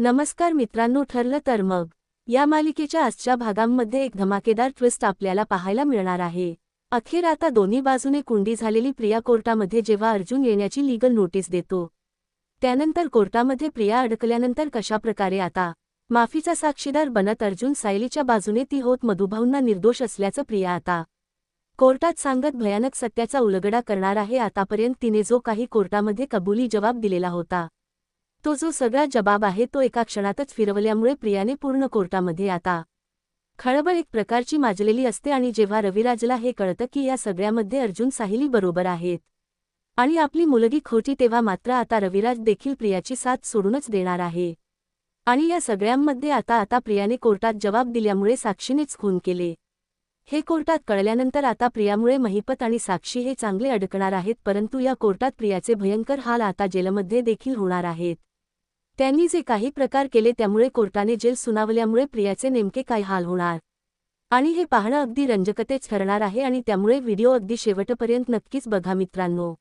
नमस्कार मित्रांनो ठरलं तर मग. या मालिकेच्या आजच्या भागांमध्ये एक धमाकेदार ट्विस्ट आपल्याला पाहायला मिळणार आहे. अखेर आता दोन्ही बाजूने कुंडी झालेली प्रिया कोर्टामध्ये जेव्हा अर्जुन येण्याची लीगल नोटीस देतो त्यानंतर कोर्टामध्ये प्रिया अडकल्यानंतर कशाप्रकारे आता माफीचा साक्षीदार बनत अर्जुन सायलीच्या बाजूने ती होत मधुभाऊंना निर्दोष असल्याचं प्रिया आता कोर्टात सांगत भयानक सत्याचा उलगडा करणार आहे. आतापर्यंत तिने जो काही कोर्टामध्ये कबुली जबाब दिलेला होता तो जो सगळा जबाब आहे तो एका क्षणातच फिरवल्यामुळे प्रियाने पूर्ण कोर्टामध्ये आता खळबळ एक प्रकारची माजलेली असते आणि जेव्हा रविराजला हे कळतं की या सगळ्यामध्ये अर्जुन साहिली बरोबर आहेत आणि आपली मुलगी खोटी तेव्हा मात्र आता रविराज देखील प्रियाची साथ सोडूनच देणार आहे. आणि या सगळ्यांमध्ये आता आता प्रियाने कोर्टात जबाब दिल्यामुळे साक्षीनेच खून केले. हे कोर्टात कळल्यानंतर आता प्रियामुळे महिपत आणि साक्षी हे चांगले अडकणार आहेत परंतु या कोर्टात प्रियाचे भयंकर हाल आता जेलमध्ये देखील होणार आहेत. त्यांनी जे काही प्रकार केले त्यामुळे कोर्टाने जेल सुनावल्यामुळे प्रियाचे नेमके काय हाल होणार? आणि हे पाहणं अगदी रंजकतेच ठरणार आहे आणि त्यामुळे व्हिडिओ अगदी शेवटपर्यंत नक्कीच बघा मित्रांनो.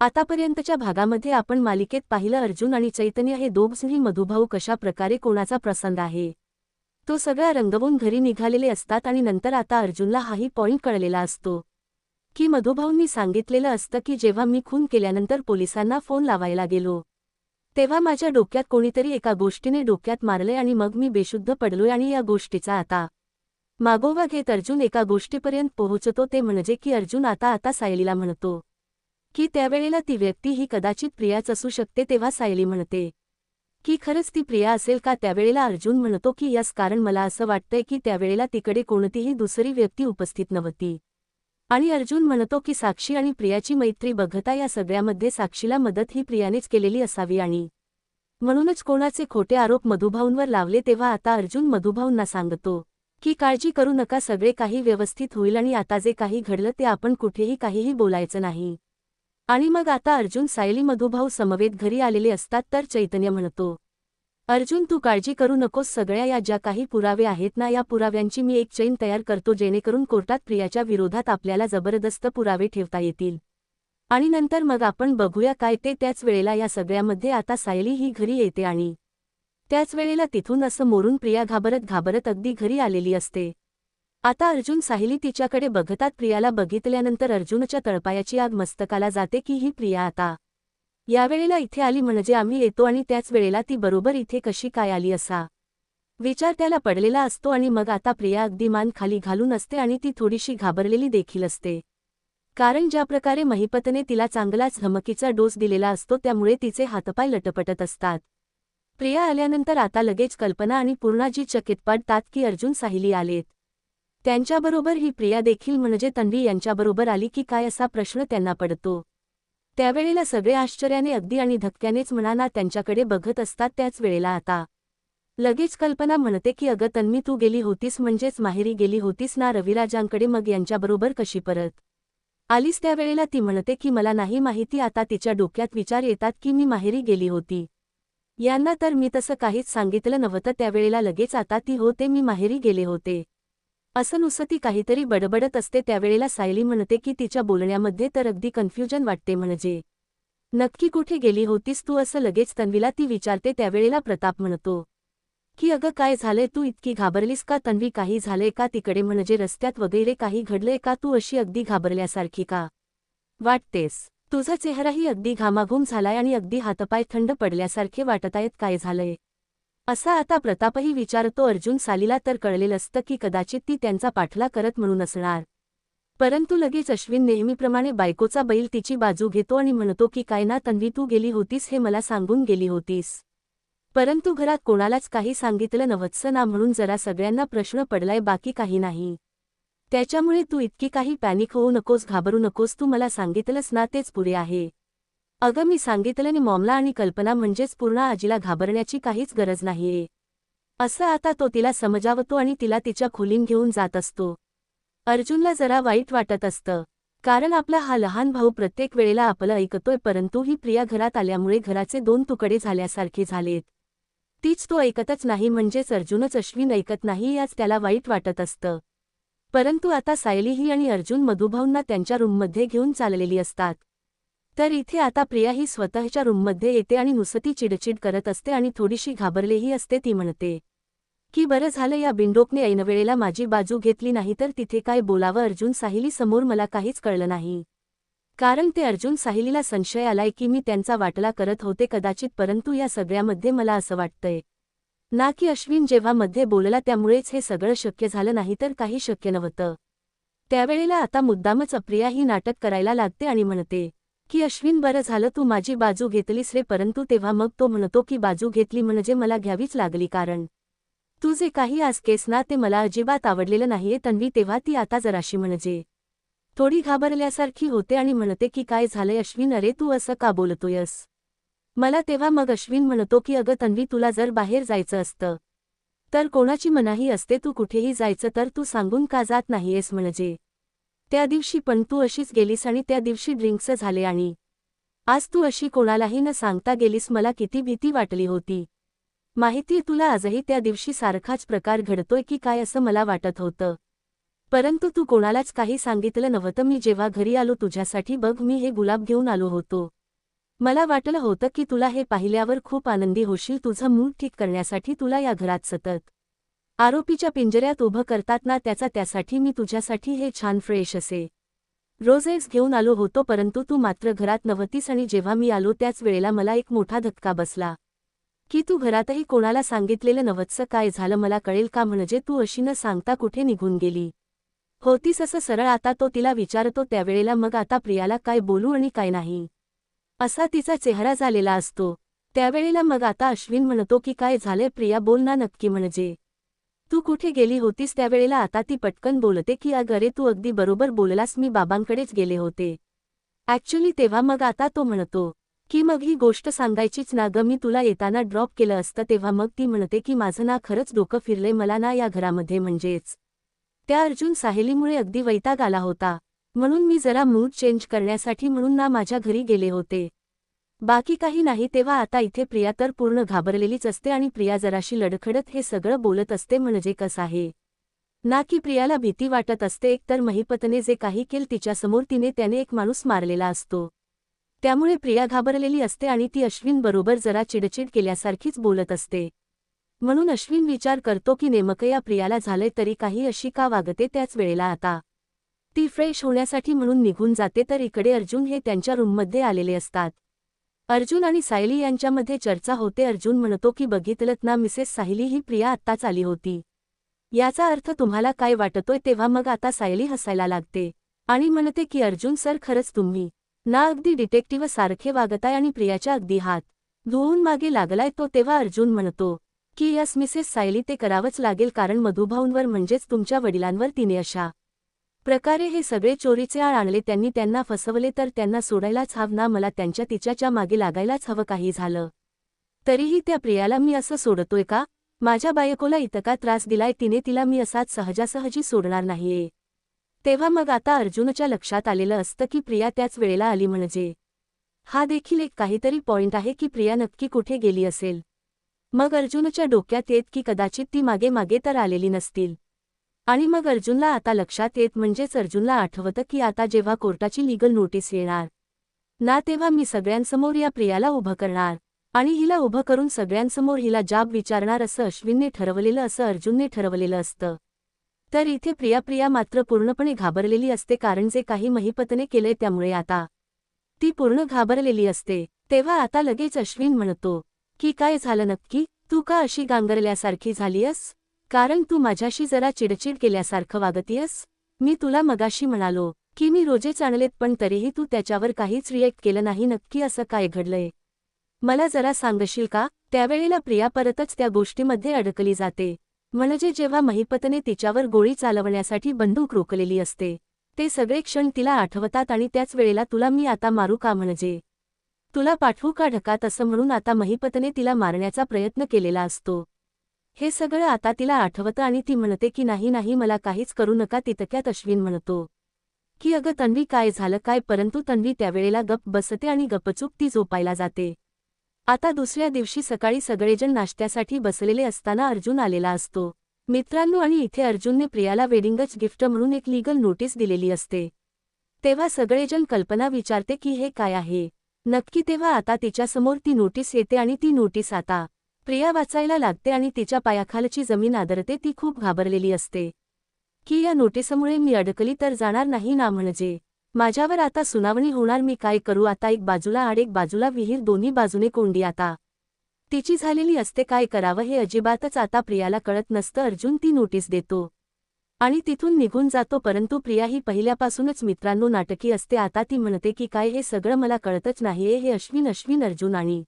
आतापर्यंतच्या भागामध्ये आपण मालिकेत पाहिलं अर्जुन आणि चैतन्य हे दोघही मधुभाऊ कशा प्रकारे कोणाचा प्रसंग आहे? तो सगळा रंगवून घरी निघालेले असतात आणि नंतर आता अर्जुनला हाही पॉईंट कळलेला असतो. की मधुभाऊंनी सांगितलेलं असतं की जेव्हा मी खून केल्यानंतर पोलिसांना फोन लावायला गेलो. तेव्हा माझ्या डोक्यात कोणीतरी एका गोष्टीने डोक्यात मारले आणि मग मी बेशुद्ध पडलोय आणि या गोष्टीचा आता मागोवा घेत अर्जुन एका गोष्टीपर्यंत पोहोचतो. ते म्हणजे की अर्जुन आता आता सायलीला म्हणतो की त्यावेळेला ती व्यक्ती ही कदाचित प्रियाच असू शकते तेव्हा सायली म्हणते की खरंच ती प्रिया असेल का? त्यावेळेला अर्जुन म्हणतो की यस कारण मला असं वाटतंय की त्यावेळेला तिकडे कोणतीही दुसरी व्यक्ती उपस्थित नव्हती. आणि अर्जुन म्हणतो की साक्षी आणि प्रियाची मैत्री बघता या सगळ्यामध्ये साक्षीला मदत ही प्रियानेच केलेली असावी आणि म्हणूनच कोणाचे खोटे आरोप मधुभाऊंवर लावले तेव्हा आता अर्जुन मधुभाऊंना सांगतो की काळजी करू नका सगळे काही व्यवस्थित होईल आणि आता जे काही घडलं ते आपण कुठेही काहीही बोलायचं नाही. आणि मग आता अर्जुन सायली मधुभाऊ समवेत घरी आलेले असतात तर चैतन्य म्हणतो अर्जुन तू काळजी करू नकोस. सगळ्या या ज्या काही पुरावे आहेत ना या पुराव्यांची मी एक चैन तयार करतो जेणेकरून कोर्टात प्रियाच्या विरोधात आपल्याला जबरदस्त पुरावे ठेवता येतील. आणि नंतर मग आपण बघूया काय ते. त्याच वेळेला या सगळ्यामध्ये आता सायली ही घरी येते आणि त्याच वेळेला तिथून असं मोरून प्रिया घाबरत घाबरत अगदी घरी आलेली असते. आता अर्जुन साहिली तिच्याकडे बघतात. प्रियाला बघितल्यानंतर अर्जुनच्या तळपायाची आग मस्तकाला जाते की ही प्रिया आता यावेळेला इथे आली म्हणजे आम्ही येतो आणि त्याच वेळेला ती बरोबर इथे कशी काय आली असा विचार त्याला पडलेला असतो आणि मग आता प्रिया अगदी मान खाली घालून असते आणि ती थोडीशी घाबरलेली देखील असते. कारण ज्या प्रकारे महिपतने तिला चांगलाच धमकीचा डोस दिलेला असतो त्यामुळे तिचे हातपाय लटपटत असतात. प्रिया आल्यानंतर आता लगेच कल्पना आणि पूर्णाजी चकित पडतात की अर्जुन साहिली आलेत. त्यांच्याबरोबर ही प्रिया देखील म्हणजे तन्वी यांच्याबरोबर आली की काय असा प्रश्न त्यांना पडतो. त्यावेळेला सगळे आश्चर्याने अगदी आणि धक्क्यानेच म्हणाना त्यांच्याकडे बघत असतात त्याच वेळेला आता. लगेच कल्पना म्हणते की अगं तन्मी तू गेली होतीस म्हणजेच माहेरी गेली होतीस ना रविराजांकडे मग यांच्याबरोबर कशी परत? आलीस त्यावेळेला ती म्हणते की मला नाही माहिती आता तिच्या डोक्यात विचार येतात की मी माहेरी गेली होती. यांना तर मी तसं काहीच सांगितलं नव्हतं त्यावेळेला लगेच आता ती होते मी माहेरी गेले होते. असं नुसतं ती काहीतरी बडबडत असते त्यावेळेला सायली म्हणते की तिच्या बोलण्यामध्ये तर अगदी कन्फ्युजन वाटते म्हणजे. नक्की कुठे गेली होतीस तू असं लगेच तन्वीला ती विचारते त्यावेळेला प्रताप म्हणतो. की अगं काय झालंय तू इतकी घाबरलीस का तन्वी काही झालंय का तिकडे म्हणजे रस्त्यात वगैरे काही घडलंय का तू अशी अगदी घाबरल्यासारखी का? वाटतेस. तुझा चेहराही अगदी घामाघूम झालाय आणि अगदी हातपाय थंड पडल्यासारखे वाटतायत काय झालंय? असा आता प्रतापही विचारतो अर्जुन सालीला तर कळलेलं असतं की कदाचित ती त्यांचा पाठला करत म्हणून असणार. परंतु लगेच अश्विन नेहमीप्रमाणे बायकोचा बैल तिची बाजू घेतो आणि म्हणतो की काय ना तन्वी तू गेली होतीस हे मला सांगून गेली होतीस. परंतु घरात कोणालाच काही सांगितलं नव्हतसं ना म्हणून जरा सगळ्यांना प्रश्न पडलाय बाकी काही नाही. त्याच्यामुळे तू इतकी काही पॅनिक होऊ नकोस घाबरू नकोस तू मला सांगितलंस ना तेच पुरे आहे. अगं मी सांगितलं मॉमला आणि कल्पना म्हणजेच पूर्ण आजीला घाबरण्याची काहीच गरज नाहीये. असं आता तो तिला समजावतो आणि तिला तिच्या खोलीन घेऊन जात असतो. अर्जुनला जरा वाईट वाटत असतं. कारण आपला हा लहान भाऊ प्रत्येक वेळेला आपलं ऐकतोय परंतु ही प्रिया घरात आल्यामुळे घराचे दोन तुकडे झाल्यासारखे झालेत. तीच तो ऐकतच नाही म्हणजेच अर्जुनच अश्विन ऐकत नाही याच त्याला वाईट वाटत असतं. परंतु आता सायलीही आणि अर्जुन मधुभाऊंना त्यांच्या रूममध्ये घेऊन चाललेली असतात. तर इथे आता प्रिया ही स्वतःच्या रूममध्ये येते आणि नुसती चिडचिड करत असते आणि थोडीशी घाबरलेही असते ती म्हणते की बरं झालं या बिंडोकने ऐनवेळेला माझी बाजू घेतली नाही तर तिथे काय बोलावं अर्जुन साहिली समोर मला काहीच कळलं नाही. कारण ते अर्जुन साहिलीला संशय आलाय की मी त्यांचा वाटला करत होते कदाचित परंतु या सगळ्यामध्ये मला असं वाटतंय. ना की अश्विन जेव्हा मध्ये बोलला त्यामुळेच हे सगळं शक्य झालं नाही तर काही शक्य नव्हतं. त्यावेळेला आता मुद्दामच अप्रिया ही नाटक करायला लागते आणि म्हणते की अश्विन बरं झालं तू माझी बाजू घेतलीस रे परंतु तेव्हा मग तो म्हणतो की बाजू घेतली म्हणजे मला घ्यावीच लागली कारण तू जे काही आज केस ना ते मला अजिबात आवडलेलं नाहीये तन्वी तेव्हा ती आता जराशी म्हणजे थोडी घाबरल्यासारखी होते आणि म्हणते की काय झालंय अश्विन अरे तू असं का बोलतोयस? मला तेव्हा मग अश्विन म्हणतो की अगं तन्वी तुला जर बाहेर जायचं असतं तर कोणाची मनाही असते तू कुठेही जायचं तर तू सांगून का जात नाहीयेस म्हणजे त्या दिवशी पण तू अशीच गेलीस आणि त्या दिवशी ड्रिंक्स झाले आणि आज तू अशी कोणालाही न सांगता गेलीस मला किती भीती वाटली होती. माहिती तुला आजही त्या दिवशी सारखाच प्रकार घडतोय की काय असं मला वाटत होतं. परंतु तू कोणालाच काही सांगितलं नव्हतं. मी जेव्हा घरी आलो तुझ्यासाठी बघ मी हे गुलाब घेऊन आलो होतो. मला वाटलं होतं की तुला हे पाहिल्यावर खूप आनंदी होशील. तुझं मूड ठीक करण्यासाठी तुला या घरात सतत आरोपीच्या पिंजऱ्यात उभं करतात ना त्याचा त्यासाठी मी तुझ्यासाठी हे छान फ्रेश असे. रोजेस घेऊन आलो होतो परंतु तू मात्र घरात नव्हतीस आणि जेव्हा मी आलो त्याच वेळेला मला एक मोठा धक्का बसला. की तू घरातही कोणाला सांगितलेलं नवतचं काय झालं मला कळेल का म्हणजे तू अशी न सांगता कुठे निघून गेली? होतीस असं सरळ आता तो तिला विचारतो त्यावेळेला मग आता प्रियाला काय बोलू आणि काय नाही? असा तिचा चेहरा झालेला असतो. त्यावेळेला मग आता अश्विन म्हणतो की काय झाले प्रिया बोल ना नक्की म्हणजे. तू कुठे गेली होतीस त्यावेळेला आता ती पटकन बोलते की अगरे तू अगदी बरोबर बोललास मी बाबांकडेच गेले होते. ॲक्च्युली तेव्हा मग आता तो म्हणतो की मग ही गोष्ट सांगायचीच ना ग मी तुला येताना ड्रॉप केलं असतं तेव्हा मग ती म्हणते की माझं ना खरंच डोकं फिरलंय मला ना या घरामध्ये म्हणजेच. त्या अर्जुन साहेलीमुळे अगदी वैताग आला होता म्हणून मी जरा मूड चेंज करण्यासाठी म्हणून ना माझ्या घरी गेले होते. बाकी काही नाही तेव्हा आता इथे प्रिया तर पूर्ण घाबरलेलीच असते आणि प्रिया जराशी लडखडत हे सगळं बोलत असते म्हणजे कसं आहे? ना की प्रियाला भीती वाटत असते एकतर महिपतने जे काही केल तिच्यासमोर तिने त्याने एक माणूस मारलेला असतो. त्यामुळे प्रिया घाबरलेली असते आणि ती अश्विन बरोबर जरा चिडचिड केल्यासारखीच बोलत असते. म्हणून अश्विन विचार करतो की नेमकं या प्रियाला झालंय तरी काही अशी का वागते त्याच वेळेला आता? ती फ्रेश होण्यासाठी म्हणून निघून जाते तर इकडे अर्जुन हे त्यांच्या रूममध्ये आलेले असतात. अर्जुन आणि सायली यांच्यामध्ये चर्चा होते. अर्जुन म्हणतो की बघितलत ना मिसेस सायली? ही प्रिया आत्ताच आली होती. याचा अर्थ तुम्हाला काय वाटतोय? तेव्हा मग आता सायली हसायला लागते आणि म्हणते की अर्जुन सर खरंच तुम्ही ना अगदी डिटेक्टिव्ह सारखे वागताय आणि प्रियाच्या अगदी हात धुवून मागे लागलाय. तो तेव्हा अर्जुन म्हणतो की यस मिसेस सायली ते करावंच लागेल कारण मधुभाऊंवर म्हणजेच तुमच्या वडिलांवर तिने अशा प्रकारे हे सगळे चोरीचे आळ आणले त्यांनी त्यांना फसवले तर त्यांना सोडायलाच हवं ना मला त्यांच्या तिच्याच्या मागे लागायलाच हवं काही झालं. तरीही त्या प्रियाला मी असं सोडतोय का? माझ्या बायकोला इतका त्रास दिलाय तिने तिला मी असाच सहजासहजी सोडणार नाहीये. तेव्हा मग आता अर्जुनच्या लक्षात आलेलं असतं की प्रिया त्याच वेळेला आली म्हणजे. हा देखील एक काहीतरी पॉइंट आहे की प्रिया नक्की कुठे गेली असेल. मग अर्जुनच्या डोक्यात येत की कदाचित ती मागे मागे तर आलेली नसतील. आणि मग अर्जुनला आता लक्षात येत म्हणजेच अर्जुनला आठवतं की आता जेव्हा कोर्टाची लिगल नोटीस येणार ना तेव्हा मी सगळ्यांसमोर या प्रियाला उभं करणार आणि हिला उभं करून सगळ्यांसमोर हिला जाब विचारणार असं अश्विनने ठरवलेलं असं अर्जुनने ठरवलेलं असतं. तर इथे प्रिया प्रिया मात्र पूर्णपणे घाबरलेली असते कारण जे काही महिपतने केले त्यामुळे आता ती पूर्ण घाबरलेली असते. तेव्हा आता लगेच अश्विन म्हणतो की काय झालं नक्की? तू का अशी गांगरल्यासारखी झालीयस? कारण तू माझ्याशी जरा चिडचिड केल्यासारखं वागतीयस. मी तुला मगाशी म्हणालो की मी रोजेच आणलेत पण तरीही तू त्याच्यावर काहीच रिएक्ट केलं नाही नक्की असं काय घडलंय. मला जरा सांगशील का? त्यावेळेला प्रिया परतच त्या गोष्टीमध्ये अडकली जाते. म्हणजे जेव्हा महिपतने तिच्यावर गोळी चालवण्यासाठी बंदूक रोखलेली असते ते सगळे क्षण तिला आठवतात आणि त्याच वेळेला तुला मी आता मारू का म्हणजे? तुला पाठवू का ढकात असं म्हणून आता महिपतने तिला मारण्याचा प्रयत्न केलेला असतो. हे सगळं आता तिला आठवतं आणि ती म्हणते की नाही नाही मला काहीच करू नका तितक्यात अश्विन म्हणतो. की अगं तन्वी काय झालं काय? परंतु तन्वी त्यावेळेला गप बसते आणि गपचूप ती झोपायला जाते. आता दुसऱ्या दिवशी सकाळी सगळेजण नाश्त्यासाठी बसलेले असताना अर्जुन आलेला असतो. मित्रांनो आणि इथे अर्जुनने प्रियाला वेडिंगच गिफ्ट म्हणून एक लीगल नोटीस दिलेली असते. तेव्हा सगळेजण कल्पना विचारते की हे काय आहे? नक्की तेव्हा आता तिच्यासमोर ती नोटीस येते आणि ती नोटीस आता प्रिया वाचायला लागते आणि तिच्या पायाखालची जमीन आदरते ती खूप घाबरलेली असते. की या नोटीसमुळे मी अडकली तर जाणार नाही ना म्हणजे. माझ्यावर आता सुनावणी होणार मी काय करू? आता एक बाजूला आड एक बाजूला विहीर दोन्ही बाजूने कोंडी आता. तिची झालेली असते काय करावं हे अजिबातच आता प्रियाला कळत नसतं. अर्जुन ती नोटीस देतो. आणि तिथून निघून जातो परंतु प्रिया ही पहिल्यापासूनच मित्रांनो नाटकी असते. आता ती म्हणते की काय हे सगळं मला कळतच नाहीये हे अश्विन अश्विन अर्जुन आणि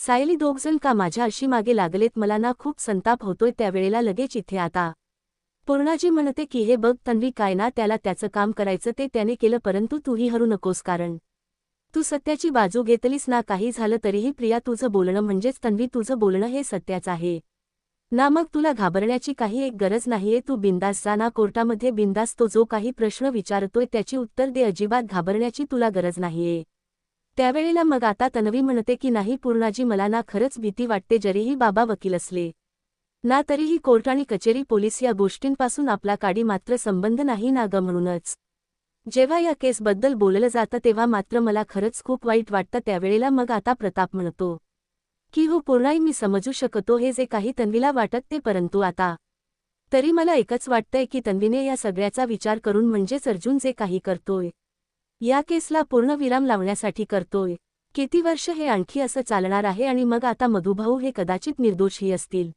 सायली दोघजण का माझ्या अशी मागे लागलेत? मला ना खूप संताप होतोय त्यावेळेला लगेच इथे आता. पूर्णाजी म्हणते की हे बघ तन्वी काय ना त्याला त्याचं काम करायचं ते त्याने केलं परंतु तूही हरू नकोस कारण तू सत्याची बाजू घेतलीस ना काही झालं तरीही प्रिया तुझं बोलणं म्हणजेच तन्वी तुझं बोलणं हे सत्याच आहे. ना मग तुला घाबरण्याची काही एक गरज नाहीये तू बिंदास जा ना कोर्टामध्ये बिंदास तो जो काही प्रश्न विचारतोय त्याची उत्तर दे अजिबात घाबरण्याची तुला गरज नाहीये. त्यावेळेला मग आता तन्वी म्हणते की नाही पूर्णाजी मला ना खरंच भीती वाटते जरीही बाबा वकील असले. ना तरीही कोर्ट आणि कचेरी पोलीस या गोष्टींपासून आपला काडी मात्र संबंध नाही ना ग म्हणूनच. जेव्हा या केसबद्दल बोललं जातं तेव्हा मात्र मला खरंच खूप वाईट वाटतं त्यावेळेला मग आता प्रताप म्हणतो. की हो पूर्णाई मी समजू शकतो हे जे काही तन्वीला वाटत ते परंतु आता. तरी मला एकच वाटतंय की तन्वीने या सगळ्याचा विचार करून म्हणजेच अर्जुन जे काही करतोय. या केसला पूर्णविराम लावण्यासाठी करतोय. किती वर्ष हे आणखी असं चालणार आहे आणि मग आता मधुभाऊ हे कदाचित निर्दोषही असतील.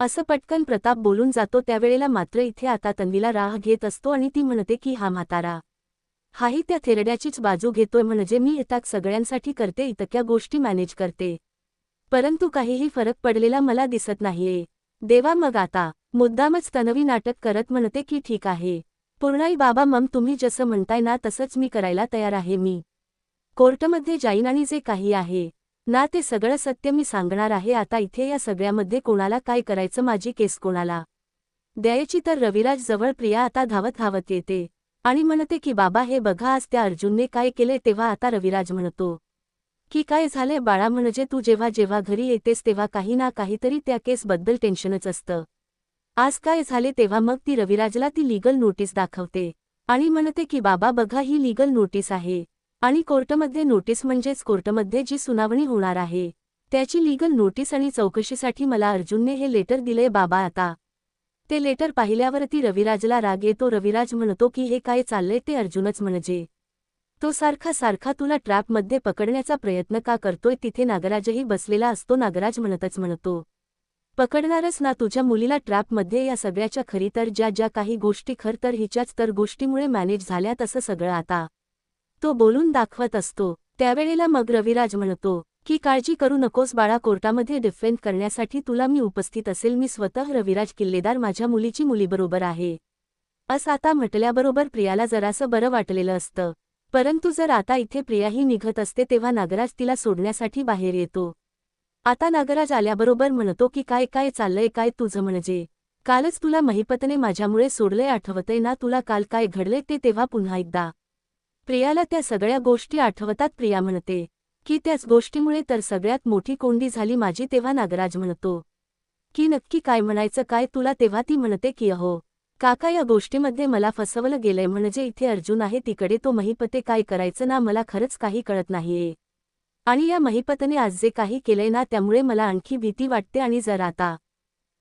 असं पटकन प्रताप बोलून जातो त्यावेळेला मात्र इथे आता तन्वीला राह घेत असतो आणि ती म्हणते की हा म्हातारा. हाही त्या थेरड्याचीच बाजू घेतोय म्हणजे मी इताक सगळ्यांसाठी करते इतक्या गोष्टी मॅनेज करते. परंतु काहीही फरक पडलेला मला दिसत नाहीये. देवा मग आता. मुद्दामच तन्वी नाटक करत म्हणते की ठीक आहे. पूर्णाई बाबा मम तुम्ही जसं म्हणताय ना तसंच मी करायला तयार आहे मी. कोर्टमध्ये जाईन आणि जे काही आहे ना ते सगळं सत्य मी सांगणार आहे. आता इथे या सगळ्यामध्ये कोणाला काय करायचं माझी केस कोणाला? द्यायची तर रविराज जवळ प्रिया आता धावत धावत येते. आणि म्हणते की बाबा हे बघा आज त्या अर्जुनने काय केले तेव्हा आता रविराज म्हणतो. की काय झाले बाळा म्हणजे तू जेव्हा जेव्हा घरी येतेस तेव्हा काही ना काहीतरी त्या केसबद्दल टेन्शनच असतं. आज काय झाले तेव्हा मग ती रविराजला ती लीगल नोटीस दाखवते. आणि म्हणते की बाबा बघा ही लीगल नोटीस आहे. आणि कोर्टमध्ये नोटीस म्हणजेच कोर्टमध्ये जी सुनावणी होणार आहे. त्याची लीगल नोटीस आणि चौकशीसाठी मला अर्जुनने हे लेटर दिले बाबा आता. ते लेटर पाहिल्यावरती रविराजला राग येतो. रविराज म्हणतो की हे काय चाललंय? ते अर्जुनच म्हणजे. तो सारखा सारखा तुला ट्रॅपमध्ये पकडण्याचा प्रयत्न का करतोय? तिथे नागराजही बसलेला असतो नागराज म्हणतच म्हणतो. पकडणारच ना तुझ्या मुलीला ट्रॅपमध्ये या सगळ्याच्या खरी तर ज्या ज्या काही गोष्टी खर तर हिच्याच तर गोष्टीमुळे मॅनेज झाल्या तसं सगळं आता. तो बोलून दाखवत असतो. त्यावेळेला मग रविराज म्हणतो की काळजी करू नकोस बाळा कोर्टामध्ये डिफेंड करण्यासाठी तुला मी उपस्थित असेल. मी स्वतः रविराज किल्लेदार माझ्या मुलीची मुलीबरोबर आहे. असं आता म्हटल्याबरोबर प्रियाला जरासं बरं वाटलेलं असतं. परंतु जर आता इथे प्रियाही निघत असते तेव्हा नागराज तिला सोडण्यासाठी बाहेर येतो. आता नागराज आल्याबरोबर म्हणतो की काय काय चाललंय काय तुझं म्हणजे? कालच तुला महिपतने माझ्यामुळे सोडलंय आठवतंय ना तुला काल काय घडले ते तेव्हा पुन्हा एकदा. प्रियाला त्या सगळ्या गोष्टी आठवतात प्रिया म्हणते. की त्याच गोष्टीमुळे तर सगळ्यात मोठी कोंडी झाली माझी तेव्हा नागराज म्हणतो. की नक्की काय म्हणायचं काय तुला तेव्हा ती म्हणते की अहो काका या गोष्टीमध्ये मला फसवलं गेलंय म्हणजे इथे अर्जुन आहे तिकडे तो महिपते काय करायचं ना मला खरंच काही कळत नाहीये. आणि या महिपतने आज जे काही केलंय ना त्यामुळे मला आणखी भीती वाटते आणि जर आता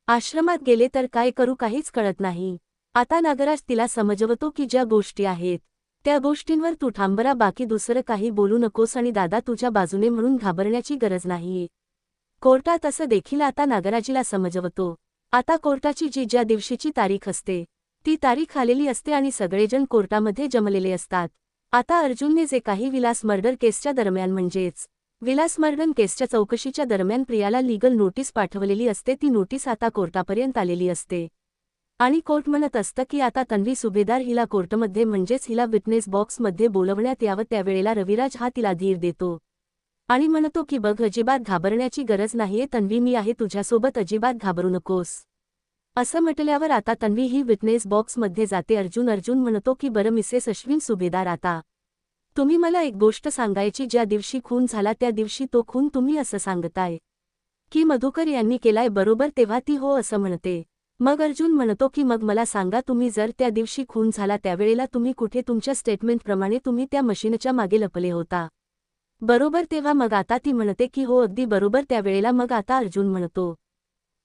आश्रमात गेले तर काय करू काहीच कळत नाही. आता नागराज तिला समजवतो की ज्या गोष्टी आहेत त्या गोष्टींवर तू थांबरा बाकी दुसरं काही बोलू नकोस आणि दादा तुझ्या बाजूने म्हणून घाबरण्याची गरज नाहीये. कोर्टात असं देखील आता नागराजीला समजवतो. आता कोर्टाची जी ज्या दिवशीची तारीख असते ती तारीख आलेली असते आणि सगळेजण कोर्टामध्ये जमलेले असतात. आता अर्जुनने जे काही विलास मर्डर केसच्या दरम्यान म्हणजेच विलास मर्डन केसच्या चौकशीच्या दरम्यान प्रियाला लीगल नोटीस पाठवलेली असते. ती नोटीस आता कोर्टापर्यंत आलेली असते. आणि कोर्ट म्हणत असतं की आता तन्वी सुभेदार हिला कोर्टमध्ये म्हणजेच हिला विटनेस बॉक्समध्ये बोलवण्यात यावं. त्यावेळेला रविराज हा तिला धीर देतो. आणि म्हणतो की बघ अजिबात घाबरण्याची गरज नाहीये. तन्वी मी आहे तुझ्यासोबत. अजिबात घाबरू नकोस. असं म्हटल्यावर आता तन्वी ही विटनेस बॉक्समध्ये जाते. अर्जुन अर्जुन म्हणतो की बरं मिसेस अश्विन सुभेदार आता तुम्ही मला एक गोष्ट सांगायची ज्या दिवशी खून झाला त्या दिवशी तो खून तुम्ही असं सांगताय. की मधुकर यांनी केलाय बरोबर तेव्हा ती हो असं म्हणते. मग अर्जुन म्हणतो की मग मला सांगा तुम्ही जर त्या दिवशी खून झाला त्यावेळेला तुम्ही कुठे तुमच्या स्टेटमेंटप्रमाणे तुम्ही त्या मशीनच्या मागे लपले होता. बरोबर तेव्हा मग आता ती म्हणते की हो अगदी बरोबर त्यावेळेला मग आता अर्जुन म्हणतो.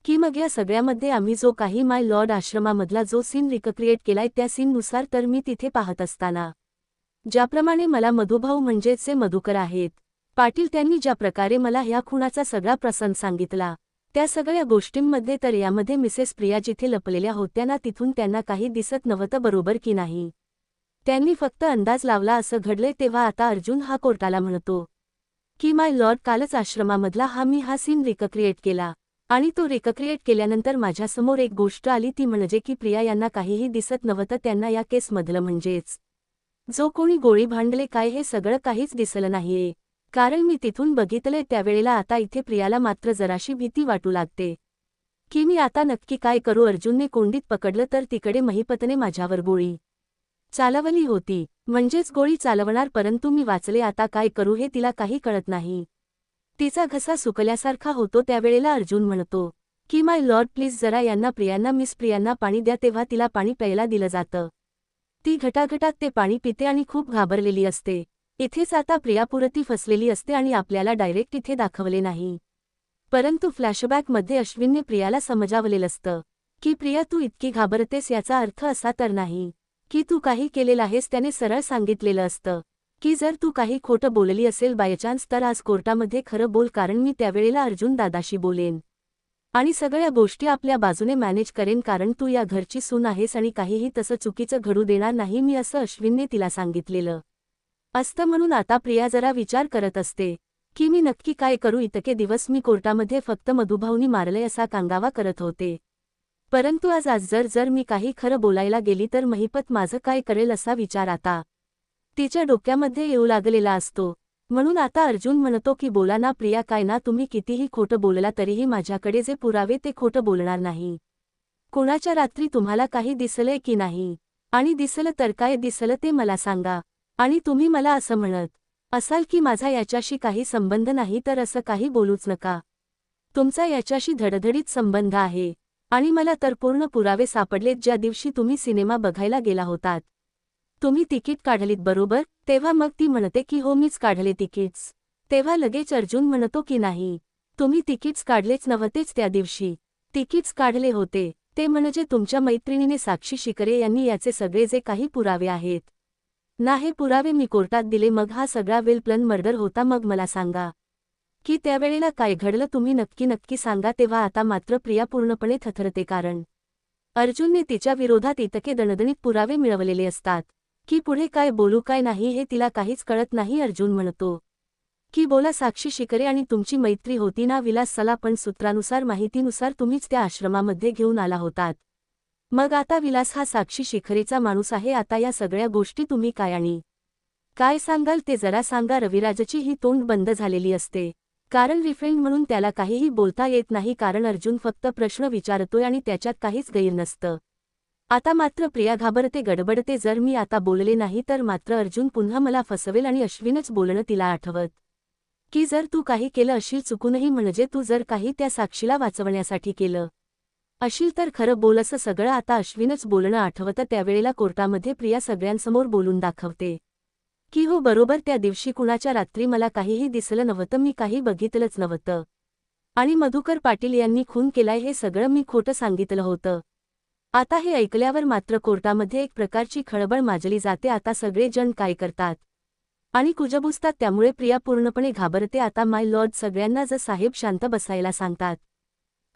की मग या सगळ्यामध्ये आम्ही जो काही माय लॉर्ड आश्रमामधला जो सीन रिकक्रिएट केलाय त्या सीननुसार तर मी तिथे पाहत असताना ज्याप्रमाणे मला मधुभाऊ म्हणजेचे मधुकर आहेत. पाटील त्यांनी ज्या प्रकारे मला ह्या खुणाचा सगळा प्रसंग सांगितला त्या सगळ्या गोष्टींमध्ये तर यामध्ये मिसेस प्रिया जिथे लपलेल्या होत्या ना तिथून त्यांना काही दिसत नव्हतं बरोबर की नाही. त्यांनी फक्त अंदाज लावला असं घडलंय तेव्हा आता अर्जुन हा कोर्टाला म्हणतो की माय लॉर्ड कालच आश्रमामधला हा मी हा सीन रिकक्रिएट केला. आणि तो रिकक्रिएट केल्यानंतर माझ्यासमोर एक गोष्ट आली ती म्हणजे की प्रिया यांना काहीही दिसत नव्हतं त्यांना या केसमधलं म्हणजेच जो कोणी गोळी भांडले काय हे सगळं काहीच दिसलं नाहीये. कारण मी तिथून बघितलंय त्यावेळेला आता इथे प्रियाला मात्र जराशी भीती वाटू लागते. की मी आता नक्की काय करू? अर्जुनने कोंडीत पकडलं तर तिकडे महिपतने माझ्यावर गोळी चालवली होती. म्हणजेच गोळी चालवणार परंतु मी वाचले आता काय करू हे तिला काही कळत नाही. तिचा घसा सुकल्यासारखा होतो त्यावेळेला अर्जुन म्हणतो की माय लॉर्ड प्लीज जरा यांना प्रियांना मिस प्रियांना पाणी द्या तेव्हा तिला पाणी प्यायला दिलं जातं. ती घटाघटात ते पाणी पिते आणि खूप घाबरलेली असते. इथेच आता प्रियापुरती फसलेली असते आणि आपल्याला डायरेक्ट इथे दाखवले नाही. परंतु फ्लॅशबॅकमध्ये अश्विनने प्रियाला समजावलेलं असतं की प्रिया तू इतकी घाबरतेस याचा अर्थ असा तर नाही की तू काही केलेलं आहेस त्याने सरळ सांगितलेलं असतं की जर तू काही खोटं बोलली असेल बायचान्स तर आज कोर्टामध्ये खरं बोल कारण मी त्यावेळेला अर्जुन दादाशी बोलेन. आणि सगळ्या गोष्टी आपल्या बाजूने मॅनेज करेन कारण तू या घरची सून आहेस आणि काहीही तसं चुकीचं घडू देणार नाही मी असं अश्विनने तिला सांगितलेलं. असतं म्हणून आता प्रिया जरा विचार करत असते की मी नक्की काय करू इतके दिवस मी कोर्टामध्ये फक्त मधुभाऊनी मारलंय असा कांगावा करत होते. परंतु आज आज जर जर मी काही खरं बोलायला गेली तर महिपत माझं काय करेल असा विचार आता तिच्या डोक्यामध्ये येऊ लागलेला असतो. म्हणून आता अर्जुन म्हणतो की बोला ना प्रिया काय ना तुम्ही कितीही खोटं बोलला तरीही माझ्याकडे जे पुरावे ते खोटं बोलणार नाही. कुणाच्या रात्री तुम्हाला काही दिसलंय की नाही? आणि दिसलं तर काय दिसलं ते मला सांगा. आणि तुम्ही मला असं म्हणत असाल की माझा याच्याशी काही संबंध नाही तर असं काही बोलूच नका. तुमचा याच्याशी धडधडीत संबंध आहे. आणि मला तर पूर्ण पुरावे सापडलेत ज्या दिवशी तुम्ही सिनेमा बघायला गेला होतात. तुम्ही तिकीट काढलीत बरोबर तेव्हा मग ती म्हणते की हो मीच काढले तिकीट्स. तेव्हा लगेच अर्जुन म्हणतो की नाही तुम्ही तिकीट्स काढलेच नव्हतेच त्या दिवशी. तिकीट्स काढले होते ते म्हणजे तुमच्या मैत्रिणीने साक्षी शिकरे यांनी याचे सगळे जे काही पुरावे आहेत. ना हे पुरावे मी कोर्टात दिले मग हा सगळा वेल प्लन मर्डर होता मग मला सांगा. की त्यावेळेला काय घडलं तुम्ही नक्की नक्की सांगा तेव्हा आता मात्र प्रिया पूर्णपणे थथरते कारण. अर्जुनने तिच्या विरोधात इतके दणदणीत पुरावे मिळवलेले असतात. की पुढे काय बोलू काय नाही हे तिला काहीच कळत नाही अर्जुन म्हणतो. की बोला साक्षी शिकरे आणि तुमची मैत्री होती ना विलास सला पण सूत्रानुसार माहितीनुसार तुम्हीच त्या आश्रमामध्ये घेऊन आला होतात. मग आता विलास हा साक्षी शिखरेचा माणूस आहे आता या सगळ्या गोष्टी तुम्ही काय आणि काय सांगाल ते जरा सांगा रविराजची ही तोंड बंद झालेली असते. कारण रिफ्रेंड म्हणून त्याला काहीही बोलता येत नाही कारण अर्जुन फक्त प्रश्न विचारतोय आणि त्याच्यात काहीच गैर नसतं. आता मात्र प्रिया घाबरते गडबडते. जर मी आता बोलले नाही तर मात्र अर्जुन पुन्हा मला फसवेल आणि अश्विनच बोलणं तिला आठवत. की जर तू काही केलं अशील चुकूनही म्हणजे तू जर काही त्या साक्षीला वाचवण्यासाठी केलं अशील तर खरं बोल असं सगळं आता अश्विनच बोलणं आठवतं. त्यावेळेला कोर्टामध्ये प्रिया सगळ्यांसमोर बोलून दाखवते. की हो बरोबर त्या दिवशी कुणाच्या रात्री मला काहीही दिसलं नव्हतं मी काही बघितलंच नव्हतं. आणि मधुकर पाटील यांनी खून केलाय हे सगळं मी खोटं सांगितलं होतं. आता हे ऐकल्यावर मात्र कोर्टामध्ये एक प्रकारची खळबळ माजली जाते. आता सगळे जण काय करतात? आणि कुजबुजतात. त्यामुळे प्रिया पूर्णपणे घाबरते. आता माय लॉर्ड सगळ्यांना जर साहेब शांत बसायला सांगतात.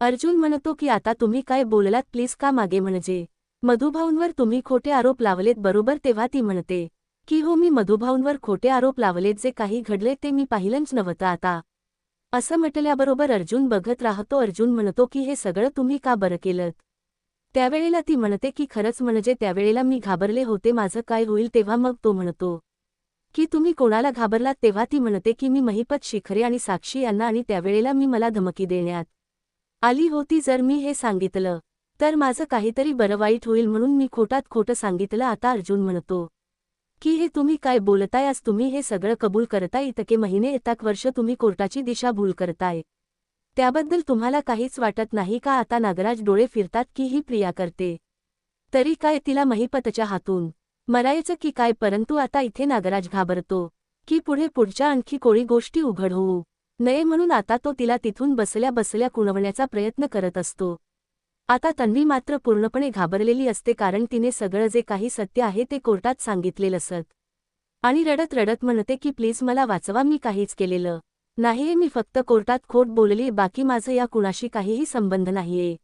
अर्जुन म्हणतो की आता तुम्ही काय बोललात? प्लीज का मागे म्हणजे? मधुभाऊंवर तुम्ही खोटे आरोप लावलेत. बरोबर तेव्हा ती म्हणते की हो मी मधुभाऊंवर खोटे आरोप लावलेत. जे काही घडले ते मी पाहिलंच नव्हतं आता. असं म्हटल्याबरोबर अर्जुन बघत राहतो. अर्जुन म्हणतो की हे सगळं तुम्ही का बरं केलं त्यावेळेला ती म्हणते की खरंच म्हणजे त्यावेळेला मी घाबरले होते माझं काय होईल तेव्हा मग तो म्हणतो. की तुम्ही कोणाला घाबरलात तेव्हा ती म्हणते की मी महिपत शिखरे आणि साक्षी यांना आणि त्यावेळेला मी मला धमकी देण्यात आली होती जर मी हे सांगितलं तर माझं काहीतरी बरं वाईट होईल म्हणून मी खोटात खोटं सांगितलं. आता अर्जुन म्हणतो की हे तुम्ही काय बोलताय? आज तुम्ही हे सगळं कबूल करताय? इतके महिने येताक वर्ष तुम्ही कोर्टाची दिशा भूल करताय. त्याबद्दल तुम्हाला काहीच वाटत नाही का? आता नागराज डोळे फिरतात की ही प्रिया करते. तरी काय तिला महिपतच्या हातून? मरायचं की काय? परंतु आता इथे नागराज घाबरतो. की पुढे पुढच्या आणखी कोळी गोष्टी उघड होऊ नये म्हणून आता तो तिला तिथून बसल्या बसल्या कुणवण्याचा प्रयत्न करत असतो. आता तन्वी मात्र पूर्णपणे घाबरलेली असते कारण तिने सगळं जे काही सत्य आहे ते कोर्टात सांगितलेलं असत. आणि रडत रडत म्हणते की प्लीज मला वाचवा. मी काहीच केलेलं नाहीये मी फक्त कोर्टात खोट बोलली बाकी माझं या कुणाशी काहीही संबंध नाहीये.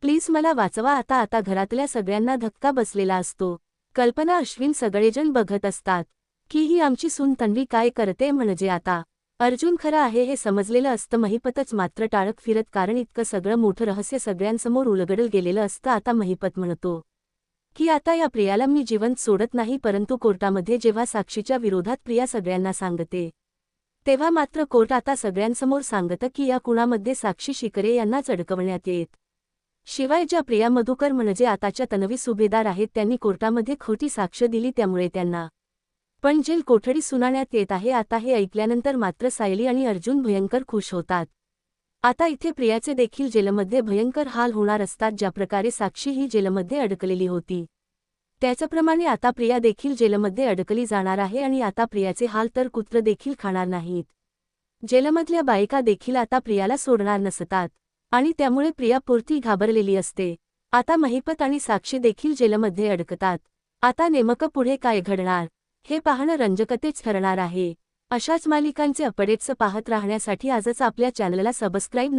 प्लीज मला वाचवा आता आता घरातल्या सगळ्यांना धक्का बसलेला असतो. कल्पना अश्विन सगळेजण बघत असतात. की ही आमची सून तन्वी काय करते म्हणजे आता. अर्जुन खरं आहे हे समजलेलं असतं महिपतच मात्र टाळक फिरत कारण इतकं सगळं मोठं रहस्य सगळ्यांसमोर उलगडल गेलेलं असतं आता महिपत म्हणतो. की आता या प्रियाला मी जिवंत सोडत नाही परंतु कोर्टामध्ये जेव्हा साक्षीच्या विरोधात प्रिया सगळ्यांना सांगते. तेव्हा मात्र कोर्ट आता सगळ्यांसमोर सांगतं की या कुणामध्ये साक्षी शिकरे यांनाच अडकवण्यात येत. शिवाय ज्या प्रिया मधुकर म्हणजे आताच्या तनवी सुभेदार आहेत त्यांनी कोर्टामध्ये खोटी साक्ष दिली त्यामुळे त्यांना पण जेल कोठडी सुनाण्यात येत आहे आता हे ऐकल्यानंतर मात्र सायली आणि अर्जुन भयंकर खुश होतात. आता इथे प्रियाचे देखील जेलमध्ये भयंकर हाल होणार असतात ज्या प्रकारे साक्षी ही जेलमध्ये अडकलेली होती. त्याचप्रमाणे आता प्रिया देखील जेलमध्ये अडकली जाणार आहे आणि आता प्रियाचे हाल तर कुत्र देखील खाणार नाहीत. जेलमधल्या बायका देखील आता प्रियाला सोडणार नसतात. आणि त्यामुळे प्रिया पुरती घाबरलेली असते. आता महिपत आणि साक्षी देखील जेलमध्ये अडकतात. आता नेमकं पुढे काय घडणार? हे पाहणं रंजकतेच ठरणार आहे. अशाच मालिकांचे अपडेट्स पाहत राहण्यासाठी आजच आपल्या चॅनलला सबस्क्राईब